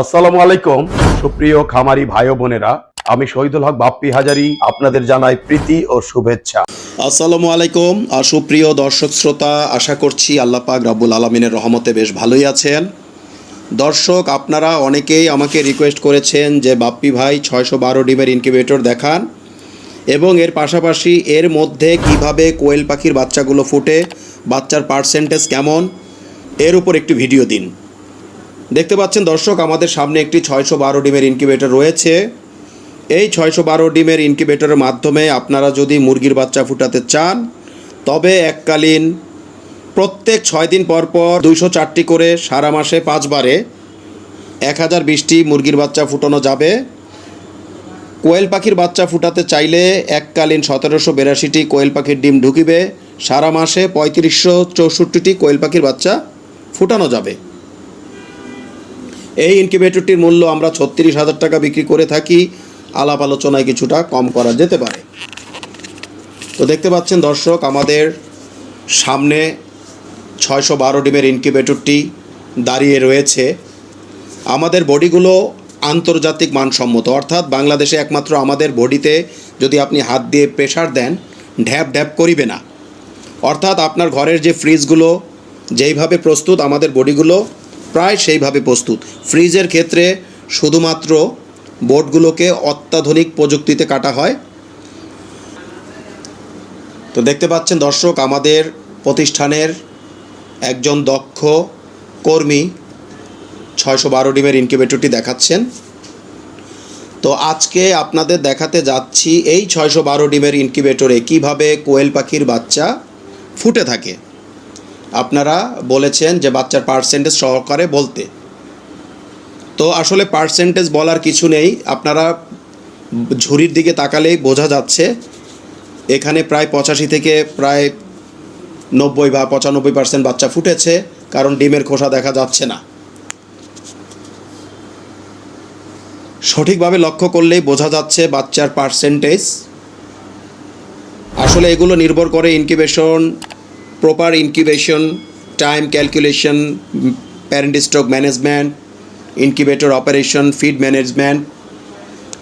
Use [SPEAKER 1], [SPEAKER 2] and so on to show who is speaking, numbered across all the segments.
[SPEAKER 1] আসসালামু আলাইকুম। সুপ্রিয় খামারি ভাই বোনেরা, আমি শহীদুল হক বাপ্পি হাজারি, আপনাদের জানাই প্রীতি ও শুভেচ্ছা।
[SPEAKER 2] আসসালামু আলাইকুম। সুপ্রিয় দর্শক শ্রোতা, আশা করছি আল্লাহ পাক রাব্বুল আলমিনের রহমতে বেশ ভালোই আছেন। দর্শক, আপনারা অনেকেই আমাকে রিকোয়েস্ট করেছেন যে বাপ্পি ভাই ছয়শো বারো ডিমের ইনকিউবেটর দেখান এবং এর পাশাপাশি এর মধ্যে কীভাবে কোয়েল পাখির বাচ্চাগুলো ফুটে, বাচ্চার পার্সেন্টেজ কেমন, এর উপর একটি ভিডিও দিন। দেখতে পাচ্ছেন দর্শক, আমাদের সামনে একটি ছয়শো বারো ডিমের ইনকিউবেটর রয়েছে। এই ছয়শো বারো ডিমের ইনকিউবেটরের মাধ্যমে আপনারা যদি মুরগির বাচ্চা ফুটাতে চান, তবে এককালীন প্রত্যেক ছয় দিন পর পর দুইশো চারটি করে সারা মাসে পাঁচবারে এক হাজার বিশটি মুরগির বাচ্চা ফুটানো যাবে। কোয়েল পাখির বাচ্চা ফুটাতে চাইলে এককালীন সতেরোশো বিরাশিটি কোয়েল পাখির ডিম ঢুকিবে। সারা মাসে পঁয়ত্রিশশো চৌষট্টিটি কোয়েল পাখির বাচ্চা ফুটানো যাবে। এই ইনকিউবেটরটির মূল্য আমরা ছত্রিশ হাজার টাকা বিক্রি করে থাকি। আলাপ আলোচনায় কিছুটা কম করা যেতে পারে। তো দেখতে পাচ্ছেন দর্শক, আমাদের সামনে ছয়শো বারো ডিমের ইনকিউবেটরটি দাঁড়িয়ে রয়েছে। আমাদের বডিগুলো আন্তর্জাতিক মানসম্মত, অর্থাৎ বাংলাদেশে একমাত্র আমাদের বডিতে যদি আপনি হাত দিয়ে প্রেশার দেন, ঢ্যাপ ঢ্যাপ করিবে না। অর্থাৎ আপনার ঘরের যে ফ্রিজগুলো যেইভাবে প্রস্তুত আমাদের বডিগুলো প্রায় সেইভাবে প্রস্তুত। ফ্রিজের ক্ষেত্রে শুধুমাত্র বোর্ডগুলোকে অত্যাধুনিক প্রযুক্তিতে কাটা হয়। তো দেখতে পাচ্ছেন দর্শক, আমাদের প্রতিষ্ঠানের একজন দক্ষ কর্মী ছয়শো বারো ডিমের ইনকিউবেটরটি দেখাচ্ছেন। তো আজকে আপনাদের দেখাতে যাচ্ছি এই ছয়শো বারো ডিমের ইনকিউবেটরে কীভাবে কোয়েল পাখির বাচ্চা ফুটে থাকে। আপনারা বলেছেন যে বাচ্চার পার্সেন্টেজ সহকারে বলতে। তো আসলে পার্সেন্টেজ বলার কিছু নেই, আপনারা ঝুড়ির দিকে তাকালেই বোঝা যাচ্ছে, এখানে প্রায় পঁচাশি থেকে প্রায় নব্বই বা পঁচানব্বই পার্সেন্ট বাচ্চা ফুটেছে, কারণ ডিমের খোসা দেখা যাচ্ছে না। সঠিকভাবে লক্ষ্য করলেই বোঝা যাচ্ছে বাচ্চার পার্সেন্টেজ আসলে এগুলো নির্ভর করে incubation proper incubation time calculation parent management incubator operation feed management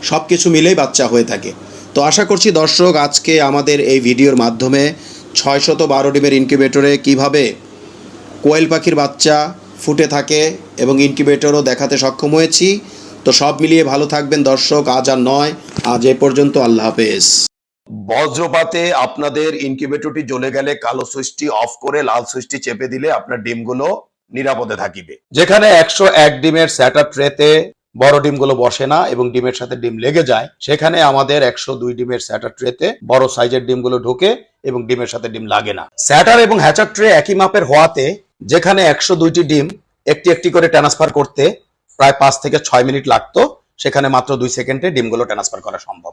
[SPEAKER 2] সব কিছু মিলেই বাচ্চা হয়ে থাকে। তো আশা করছি দর্শক, আজকে আমাদের এই ভিডিওর মাধ্যমে ছয়শত বারো ডিমের ইনকিউবেটরে কীভাবে কোয়েল পাখির বাচ্চা ফুটে থাকে এবং ইনকিউবেটরও দেখাতে সক্ষম হয়েছি। তো সব মিলিয়ে ভালো থাকবেন দর্শক, আজ আর নয়, আজ এ পর্যন্ত আল্লাহ হাফেজ।
[SPEAKER 1] বজ্রপাতে আপনাদের ইনকিউবেটরটি জ্বলে গেলে কালো সুইচটি অফ করে লাল সুইচটি চেপে দিলে আপনার ডিমগুলো নিরাপদে থাকিবে। যেখানে একশো এক ডিমের স্যাটার ট্রেতে বড় ডিমগুলো বসে না এবং ডিমের সাথে ডিম লেগে যায়, সেখানে আমাদের একশো দুই ডিমের স্যাটার ট্রেতে বড় সাইজের ডিমগুলো ঢোকে এবং ডিমের সাথে ডিম লাগে না। স্যাটার এবং হ্যাচার ট্রে একই মাপের হওয়াতে যেখানে একশো দুইটি ডিম একটি একটি করে ট্রান্সফার করতে প্রায় পাঁচ থেকে ছয় মিনিট লাগতো, সেখানে মাত্র দুই সেকেন্ডে ডিমগুলো ট্রান্সফার করা সম্ভব।